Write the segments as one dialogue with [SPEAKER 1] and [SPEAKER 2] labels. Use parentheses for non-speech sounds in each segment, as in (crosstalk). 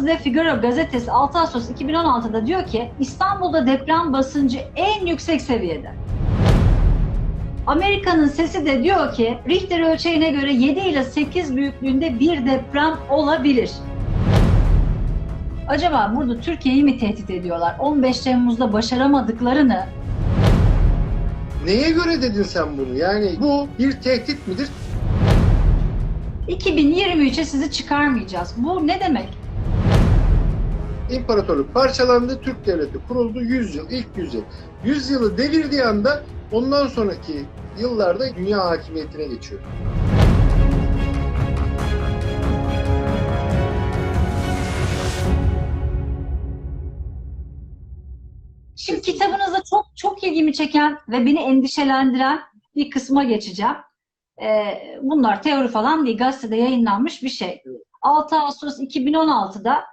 [SPEAKER 1] Fransız Le Figaro gazetesi 6 Ağustos 2016'da diyor ki İstanbul'da deprem basıncı en yüksek seviyede. Amerika'nın sesi de diyor ki Richter ölçeğine göre 7 ile 8 büyüklüğünde bir deprem olabilir. Acaba burada Türkiye'yi mi tehdit ediyorlar? 15 Temmuz'da başaramadıklarını
[SPEAKER 2] Neye göre dedin sen bunu? Yani bu bir tehdit midir?
[SPEAKER 1] 2023'e sizi çıkarmayacağız. Bu ne demek?
[SPEAKER 2] İmparatorluk parçalandı, Türk devleti kuruldu 100 yıl, ilk 100 yıl. 100 yılı devirdiği anda ondan sonraki yıllarda dünya hakimiyetine geçiyor.
[SPEAKER 1] Şimdi kitabınızda çok çok ilgimi çeken ve beni endişelendiren bir kısma geçeceğim. Ee, bunlar teori falan değil, gazetede yayınlanmış bir şey. 6 Ağustos 2016'da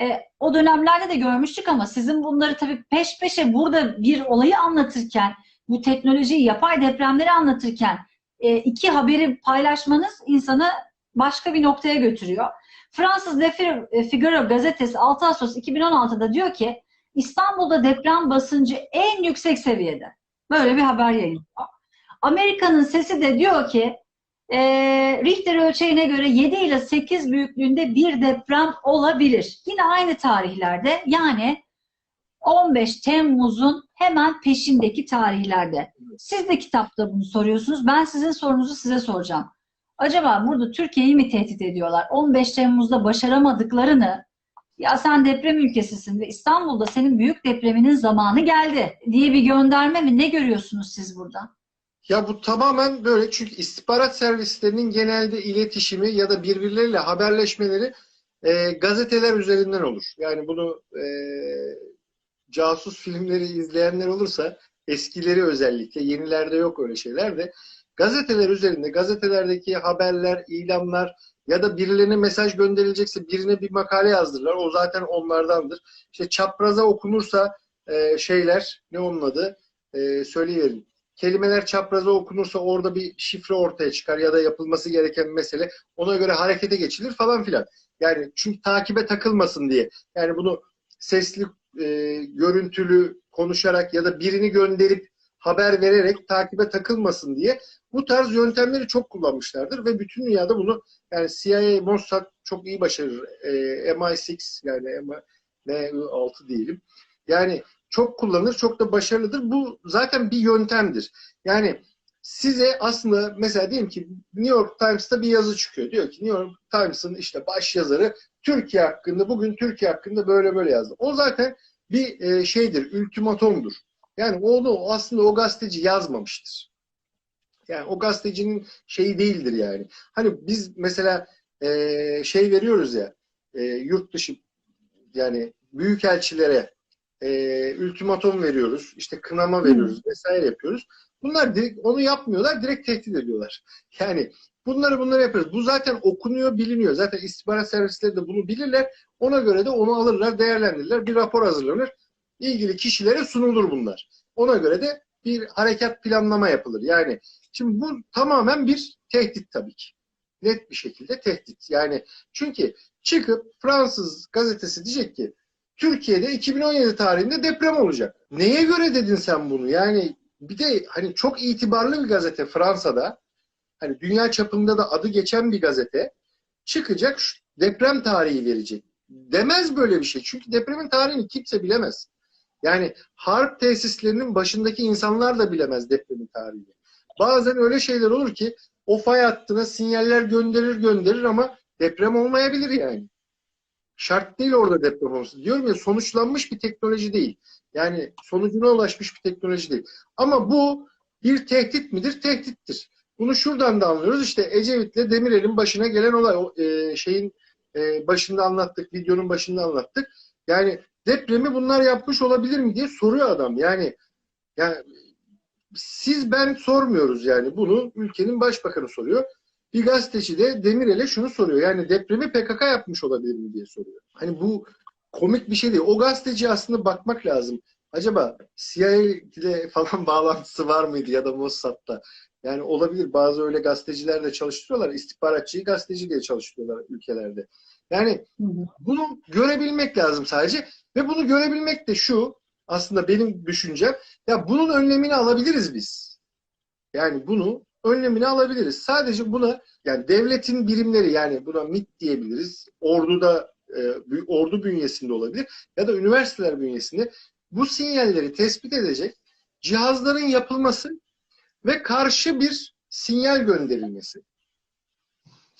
[SPEAKER 1] e, o dönemlerde de görmüştük ama sizin bunları tabii peş peşe burada bir olayı anlatırken, bu teknolojiyi, yapay depremleri anlatırken e, iki haberi paylaşmanız insanı başka bir noktaya götürüyor. Fransız Le Figaro gazetesi 6 Ağustos 2016'da diyor ki İstanbul'da deprem basıncı en yüksek seviyede. Böyle bir haber yayınlıyor. Amerika'nın sesi de diyor ki e, Richter ölçeğine göre 7 ile 8 büyüklüğünde bir deprem olabilir. Yine aynı tarihlerde yani 15 Temmuz'un hemen peşindeki tarihlerde. Siz de kitapta bunu soruyorsunuz. Ben sizin sorunuzu size soracağım. Acaba burada Türkiye'yi mi tehdit ediyorlar? 15 Temmuz'da başaramadıklarını ya sen deprem ülkesisin ve İstanbul'da senin büyük depreminin zamanı geldi diye bir gönderme mi? Ne görüyorsunuz siz burada?
[SPEAKER 2] Ya bu tamamen böyle çünkü istihbarat servislerinin genelde iletişimi ya da birbirleriyle haberleşmeleri e, gazeteler üzerinden olur. Yani bunu e, casus filmleri izleyenler olursa eskileri özellikle yenilerde yok öyle şeyler de gazeteler üzerinde gazetelerdeki haberler, ilanlar ya da birilerine mesaj gönderilecekse birine bir makale yazdırırlar. O zaten onlardandır. İşte çapraza okunursa e, şeyler ne onun adı e, söyleyiverin. Kelimeler çapraza okunursa orada bir şifre ortaya çıkar ya da yapılması gereken mesele ona göre harekete geçilir falan filan. Yani çünkü takibe takılmasın diye. Yani bunu sesli, e, görüntülü konuşarak ya da birini gönderip haber vererek takibe takılmasın diye bu tarz yöntemleri çok kullanmışlardır ve bütün dünyada bunu yani CIA, Mossad çok iyi başarır. E, MI6 yani MI6 diyelim. Yani çok kullanılır, çok da başarılıdır. Bu zaten bir yöntemdir. Yani size aslında mesela diyelim ki New York Times'ta bir yazı çıkıyor. Diyor ki New York Times'ın işte baş yazarı Türkiye hakkında bugün Türkiye hakkında böyle böyle yazdı. O zaten bir e, şeydir, ultimatomdur. Yani onu aslında o gazeteci yazmamıştır. Yani o gazetecinin şeyi değildir yani. Hani biz mesela e, şey veriyoruz ya e, yurt dışı yani büyükelçilere e, ultimatom veriyoruz, işte kınama veriyoruz vesaire yapıyoruz. Bunlar direkt onu yapmıyorlar, direkt tehdit ediyorlar. (laughs) Yani bunları bunları yapıyoruz. Bu zaten okunuyor, biliniyor. Zaten istihbarat servisleri de bunu bilirler. Ona göre de onu alırlar, değerlendirirler. Bir rapor hazırlanır. İlgili kişilere sunulur bunlar. Ona göre de bir harekat planlama yapılır. Yani şimdi bu tamamen bir tehdit tabii ki. Net bir şekilde tehdit. Yani çünkü çıkıp Fransız gazetesi diyecek ki Türkiye'de 2017 tarihinde deprem olacak. Neye göre dedin sen bunu? Yani bir de hani çok itibarlı bir gazete Fransa'da hani dünya çapında da adı geçen bir gazete çıkacak deprem tarihi verecek. Demez böyle bir şey. Çünkü depremin tarihini kimse bilemez. Yani harp tesislerinin başındaki insanlar da bilemez depremin tarihini. Bazen öyle şeyler olur ki o fay hattına sinyaller gönderir gönderir ama deprem olmayabilir yani. Şart değil orada deprem olması. Diyorum ya sonuçlanmış bir teknoloji değil. Yani sonucuna ulaşmış bir teknoloji değil. Ama bu bir tehdit midir? Tehdittir. Bunu şuradan da anlıyoruz. İşte Ecevit'le Demirel'in başına gelen olay. O, e, şeyin e, başında anlattık, videonun başında anlattık. Yani depremi bunlar yapmış olabilir mi diye soruyor adam. Yani yani siz ben sormuyoruz yani. Bunu ülkenin başbakanı soruyor. Bir gazeteci de Demirel'e şunu soruyor. Yani depremi PKK yapmış olabilir mi diye soruyor. Hani bu komik bir şey değil. O gazeteci aslında bakmak lazım. Acaba CIA ile falan (laughs) bağlantısı var mıydı ya da Mossad'da? Yani olabilir. Bazı öyle gazeteciler de çalıştırıyorlar. İstihbaratçıyı gazeteci diye çalıştırıyorlar ülkelerde. Yani bunu görebilmek lazım sadece. Ve bunu görebilmek de şu aslında benim düşüncem. Ya bunun önlemini alabiliriz biz. Yani bunu önlemini alabiliriz. Sadece buna yani devletin birimleri yani buna MİT diyebiliriz. Orduda e, ordu bünyesinde olabilir ya da üniversiteler bünyesinde bu sinyalleri tespit edecek cihazların yapılması ve karşı bir sinyal gönderilmesi.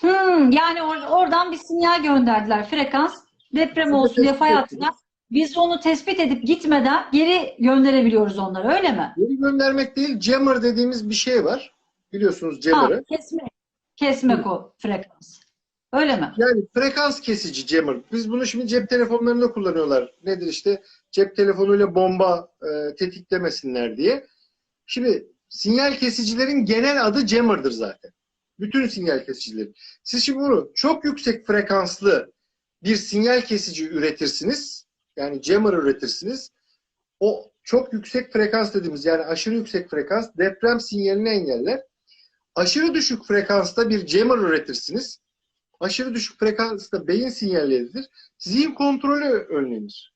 [SPEAKER 1] Hmm, yani or- oradan bir sinyal gönderdiler. Frekans deprem olsun diye fay hattına. Biz onu tespit edip gitmeden geri gönderebiliyoruz onları öyle mi?
[SPEAKER 2] Geri göndermek değil, jammer dediğimiz bir şey var. Biliyorsunuz jammer'ı.
[SPEAKER 1] Kesme, kesmek o frekans. Öyle mi?
[SPEAKER 2] Yani frekans kesici jammer. Biz bunu şimdi cep telefonlarında kullanıyorlar. Nedir işte cep telefonuyla bomba e, tetiklemesinler diye. Şimdi sinyal kesicilerin genel adı jammer'dır zaten. Bütün sinyal kesicileri. Siz şimdi bunu çok yüksek frekanslı bir sinyal kesici üretirsiniz. Yani jammer üretirsiniz. O çok yüksek frekans dediğimiz yani aşırı yüksek frekans deprem sinyalini engeller. Aşırı düşük frekansta bir jammer üretirsiniz aşırı düşük frekansta beyin sinyalleridir. Zihin kontrolü önlenir.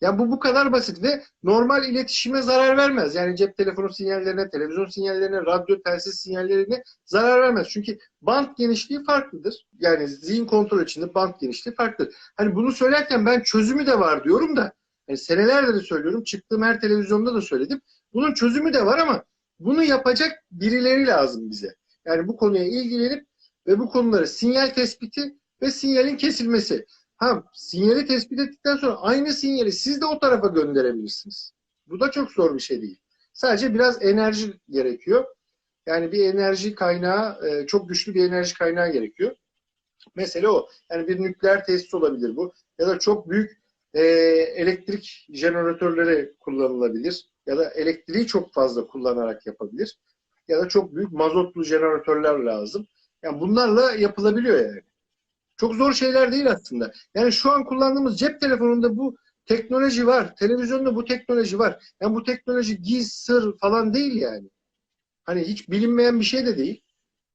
[SPEAKER 2] Ya bu bu kadar basit ve normal iletişime zarar vermez. Yani cep telefonu sinyallerine, televizyon sinyallerine, radyo telsiz sinyallerine zarar vermez. Çünkü band genişliği farklıdır. Yani zihin kontrol içinde band genişliği farklıdır. Hani bunu söylerken ben çözümü de var diyorum da yani senelerdir de söylüyorum. Çıktığım her televizyonda da söyledim. Bunun çözümü de var ama bunu yapacak birileri lazım bize. Yani bu konuya ilgilenip ve bu konuları sinyal tespiti ve sinyalin kesilmesi. Ha, sinyali tespit ettikten sonra aynı sinyali siz de o tarafa gönderebilirsiniz. Bu da çok zor bir şey değil. Sadece biraz enerji gerekiyor. Yani bir enerji kaynağı, e, çok güçlü bir enerji kaynağı gerekiyor. Mesele o. Yani bir nükleer tesis olabilir bu. Ya da çok büyük e, elektrik jeneratörleri kullanılabilir. Ya da elektriği çok fazla kullanarak yapabilir. Ya da çok büyük mazotlu jeneratörler lazım. Yani bunlarla yapılabiliyor yani. Çok zor şeyler değil aslında. Yani şu an kullandığımız cep telefonunda bu teknoloji var. Televizyonda bu teknoloji var. Yani bu teknoloji giz, sır falan değil yani. Hani hiç bilinmeyen bir şey de değil.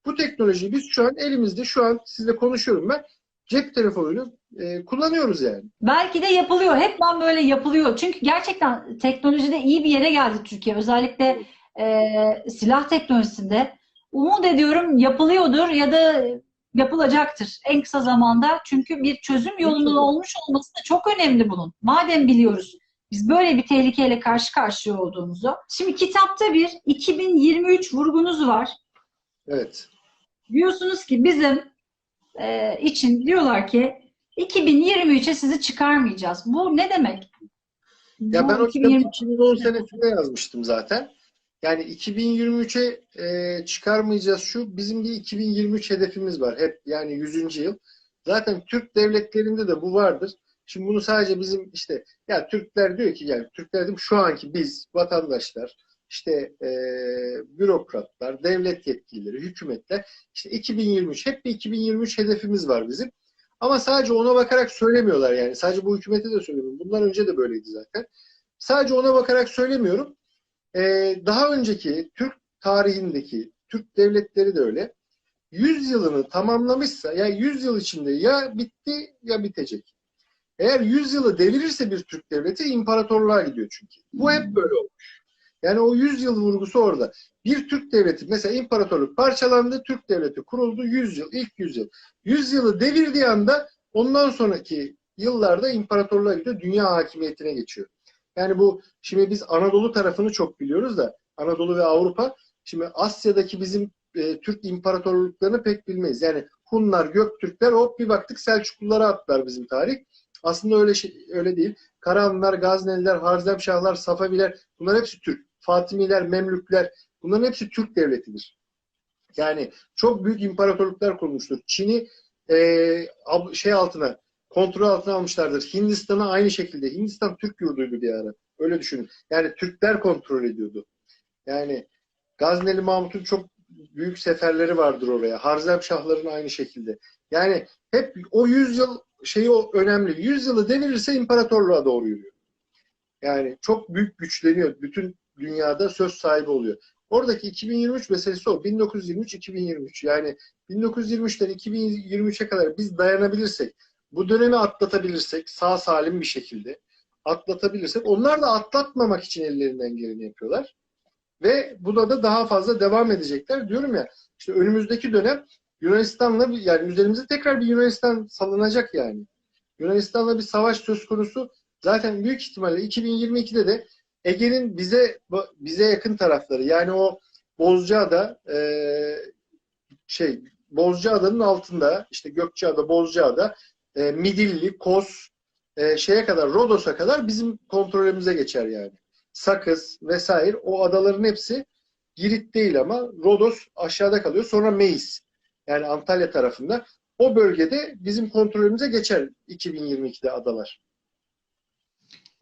[SPEAKER 2] Bu teknolojiyi biz şu an elimizde, şu an sizle konuşuyorum ben. Cep telefonuyla e, kullanıyoruz yani.
[SPEAKER 1] Belki de yapılıyor. Hep ben böyle yapılıyor. Çünkü gerçekten teknolojide iyi bir yere geldi Türkiye. Özellikle e, silah teknolojisinde. Umut ediyorum yapılıyordur ya da yapılacaktır en kısa zamanda. Çünkü bir çözüm
[SPEAKER 2] İnşallah.
[SPEAKER 1] olmuş olması da çok önemli bunun. Madem biliyoruz biz böyle bir tehlikeyle karşı karşıya olduğumuzu. Şimdi kitapta bir 2023 vurgunuz var.
[SPEAKER 2] Evet.
[SPEAKER 1] Diyorsunuz ki bizim e, için diyorlar ki 2023'e sizi çıkarmayacağız. Bu ne demek?
[SPEAKER 2] Ya
[SPEAKER 1] Bu
[SPEAKER 2] ben o kitabı
[SPEAKER 1] 2023
[SPEAKER 2] 2010 senesinde yazmıştım zaten. Yani 2023'e e, çıkarmayacağız şu. Bizim bir 2023 hedefimiz var. Hep yani 100. yıl. Zaten Türk devletlerinde de bu vardır. Şimdi bunu sadece bizim işte ya Türkler diyor ki yani Türkler dedim şu anki biz vatandaşlar işte e, bürokratlar, devlet yetkilileri, hükümetler işte 2023 hep bir 2023 hedefimiz var bizim. Ama sadece ona bakarak söylemiyorlar yani. Sadece bu hükümete de söylemiyorum. Bundan önce de böyleydi zaten. Sadece ona bakarak söylemiyorum. Ee, daha önceki Türk tarihindeki Türk devletleri de öyle. 100 yılını tamamlamışsa ya 100 yıl içinde ya bitti ya bitecek. Eğer 100 yılı devirirse bir Türk devleti imparatorluğa gidiyor çünkü. Bu hep böyle olmuş. Yani o 100 yıl vurgusu orada. Bir Türk devleti mesela imparatorluk parçalandı, Türk devleti kuruldu 100 yıl, ilk 100 yıl. 100 yılı devirdiği anda ondan sonraki yıllarda imparatorluğa gidiyor, dünya hakimiyetine geçiyor. Yani bu şimdi biz Anadolu tarafını çok biliyoruz da Anadolu ve Avrupa şimdi Asya'daki bizim e, Türk imparatorluklarını pek bilmeyiz. Yani Hunlar, Göktürkler hop bir baktık Selçuklulara attılar bizim tarih. Aslında öyle şey, öyle değil. Karahanlılar, Gazneliler, Harzemşahlar, Safaviler bunlar hepsi Türk. Fatimiler, Memlükler bunların hepsi Türk devletidir. Yani çok büyük imparatorluklar kurmuştur. Çin'i e, şey altına kontrol altına almışlardır. Hindistan'a aynı şekilde. Hindistan Türk yurduydu bir ara. Öyle düşünün. Yani Türkler kontrol ediyordu. Yani Gazneli Mahmut'un çok büyük seferleri vardır oraya. Harzemşahların aynı şekilde. Yani hep o yüzyıl şeyi önemli. Yüzyılı devirirse imparatorluğa doğru yürüyor. Yani çok büyük güçleniyor. Bütün dünyada söz sahibi oluyor. Oradaki 2023 meselesi o. 1923-2023. Yani 1923'ten 2023'e kadar biz dayanabilirsek, bu dönemi atlatabilirsek, sağ salim bir şekilde atlatabilirsek, onlar da atlatmamak için ellerinden geleni yapıyorlar. Ve buna da daha fazla devam edecekler. Diyorum ya, işte önümüzdeki dönem Yunanistan'la yani üzerimize tekrar bir Yunanistan salınacak yani. Yunanistan'la bir savaş söz konusu. Zaten büyük ihtimalle 2022'de de Ege'nin bize bize yakın tarafları yani o Bozcaada e, şey Bozcaada'nın altında işte Gökçeada, Bozcaada, e, Midilli, Kos e, şeye kadar Rodos'a kadar bizim kontrolümüze geçer yani. Sakız vesaire o adaların hepsi Girit değil ama Rodos aşağıda kalıyor. Sonra Meis yani Antalya tarafında. O bölgede bizim kontrolümüze geçer 2022'de adalar.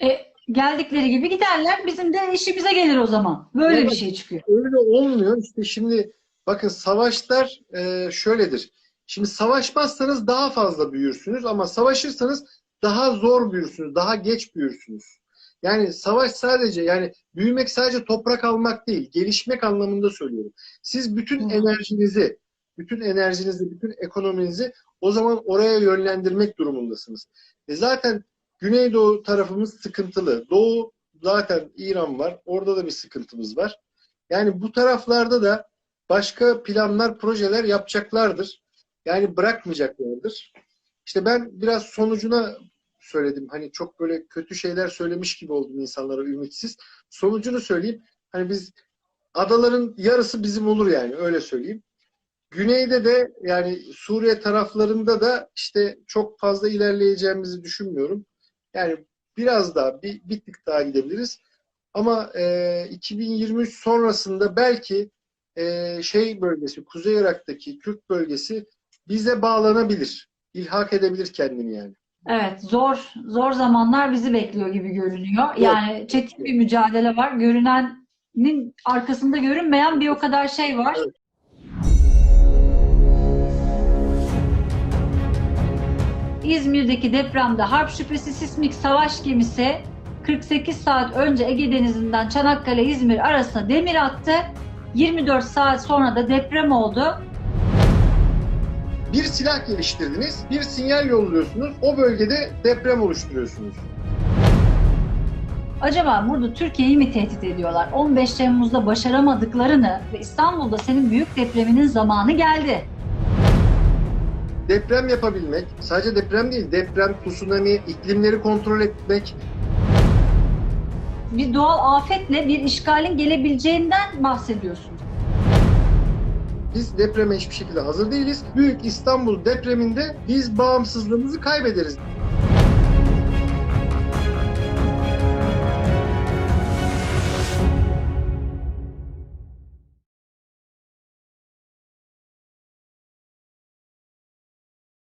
[SPEAKER 1] E, geldikleri gibi giderler. Bizim de işimize gelir o zaman. Böyle
[SPEAKER 2] Evet.
[SPEAKER 1] bir şey çıkıyor.
[SPEAKER 2] Öyle olmuyor. İşte şimdi bakın savaşlar e, şöyledir. Şimdi savaşmazsanız daha fazla büyürsünüz ama savaşırsanız daha zor büyürsünüz, daha geç büyürsünüz. Yani savaş sadece yani büyümek sadece toprak almak değil, gelişmek anlamında söylüyorum. Siz bütün
[SPEAKER 1] Hı.
[SPEAKER 2] enerjinizi, bütün enerjinizi, bütün ekonominizi o zaman oraya yönlendirmek durumundasınız. E zaten Güneydoğu tarafımız sıkıntılı. Doğu zaten İran var. Orada da bir sıkıntımız var. Yani bu taraflarda da başka planlar, projeler yapacaklardır. Yani bırakmayacaklardır. İşte ben biraz sonucuna söyledim. Hani çok böyle kötü şeyler söylemiş gibi oldum insanlara ümitsiz. Sonucunu söyleyeyim. Hani biz adaların yarısı bizim olur yani öyle söyleyeyim. Güneyde de yani Suriye taraflarında da işte çok fazla ilerleyeceğimizi düşünmüyorum. Yani biraz daha bir, bir tık daha gidebiliriz. Ama e, 2023 sonrasında belki e, şey bölgesi, Kuzey Irak'taki Kürt bölgesi bize bağlanabilir. İlhak edebilir kendini yani.
[SPEAKER 1] Evet, zor zor zamanlar bizi bekliyor gibi görünüyor. Yani çetin bir mücadele var. Görünenin arkasında görünmeyen bir o kadar şey var.
[SPEAKER 2] Evet.
[SPEAKER 1] İzmir'deki depremde harp şüphesi sismik savaş gemisi 48 saat önce Ege Denizi'nden Çanakkale-İzmir arasına demir attı. 24 saat sonra da deprem oldu.
[SPEAKER 2] Bir silah geliştirdiniz, bir sinyal yolluyorsunuz, o bölgede deprem oluşturuyorsunuz.
[SPEAKER 1] Acaba burada Türkiye'yi mi tehdit ediyorlar? 15 Temmuz'da başaramadıklarını ve İstanbul'da senin büyük depreminin zamanı geldi.
[SPEAKER 2] Deprem yapabilmek, sadece deprem değil, deprem, tsunami, iklimleri kontrol etmek,
[SPEAKER 1] Bir doğal afetle bir işgalin gelebileceğinden bahsediyorsun.
[SPEAKER 2] biz depreme hiçbir şekilde hazır değiliz. Büyük İstanbul depreminde biz bağımsızlığımızı kaybederiz.